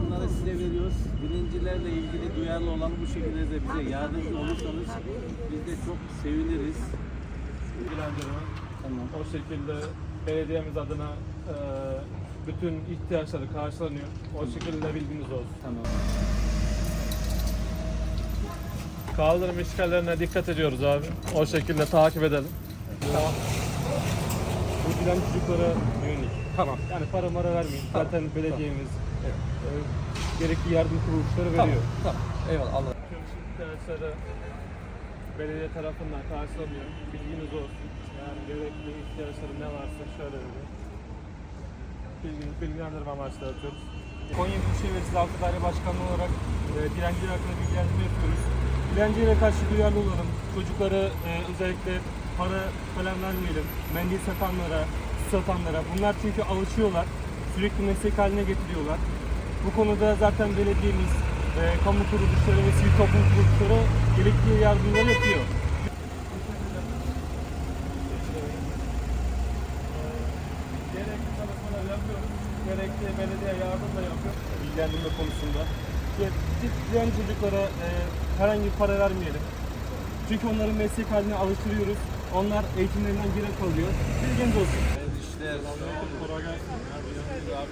Bunları size veriyoruz. Birincilerle ilgili duyarlı olan bu şekilde de bize yardımcı olursanız biz de çok seviniriz. ilgilendirme. Tamam. O şekilde belediyemiz adına e, bütün ihtiyaçları karşılanıyor. O şekilde bilginiz olsun. Tamam. Kaldırım işgallerine dikkat ediyoruz abi. O şekilde takip edelim. Bu bilen çocuklara yönelik. Tamam. Yani para mara vermeyin. Zaten belediyemiz e, gerekli yardım kuruluşları veriyor. Tamam. Eyvallah. Allah. Tüm ihtiyaçları belediye tarafından karşılanıyor. Bilginiz olsun. Yani gerekli ihtiyaçları ne varsa şöyle dedi. Bilgi, bilgilendirme amaçlı atıyoruz. Konya Büyükşehir Belediyesi Halkı Daire Başkanlığı olarak e, dilenciler hakkında bilgilendirme yapıyoruz. Dilencilere karşı duyarlı olalım. Çocuklara e, özellikle para falan vermeyelim. Mendil satanlara, su satanlara. Bunlar çünkü alışıyorlar. Sürekli meslek haline getiriyorlar. Bu konuda zaten belediyemiz, e, kamu kuruluşları ve sivil toplum kuruluşları gerekli yardımları yapıyor. Gerekli çalışmalar yapıyoruz. Gerekli belediye yardım da yapıyor. Bilgilendirme konusunda. Di- di- Diğer çocuklara e, herhangi bir para vermeyelim. Çünkü onları meslek haline alıştırıyoruz. Onlar eğitimlerinden geri kalıyor. Bilginiz olsun. Abi.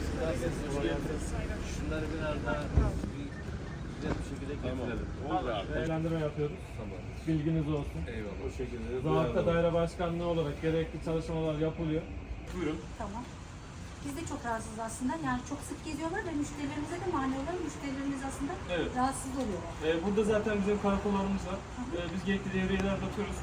Şunları biraz daha bir güzel bir şekilde getirelim. Değerlendirme yapıyoruz. Bilginiz olsun. Eyvallah. Bu şekilde. Zabıta Daire Başkanlığı olarak gerekli çalışmalar yapılıyor. Tamam. Biz de çok rahatsız aslında. Yani çok sık geziyorlar ve müşterilerimize de mani olan müşterilerimiz aslında Evet. rahatsız oluyorlar. Ee, burada zaten bizim karakollarımız var. Ee, biz gerekli devriyeler bakıyoruz.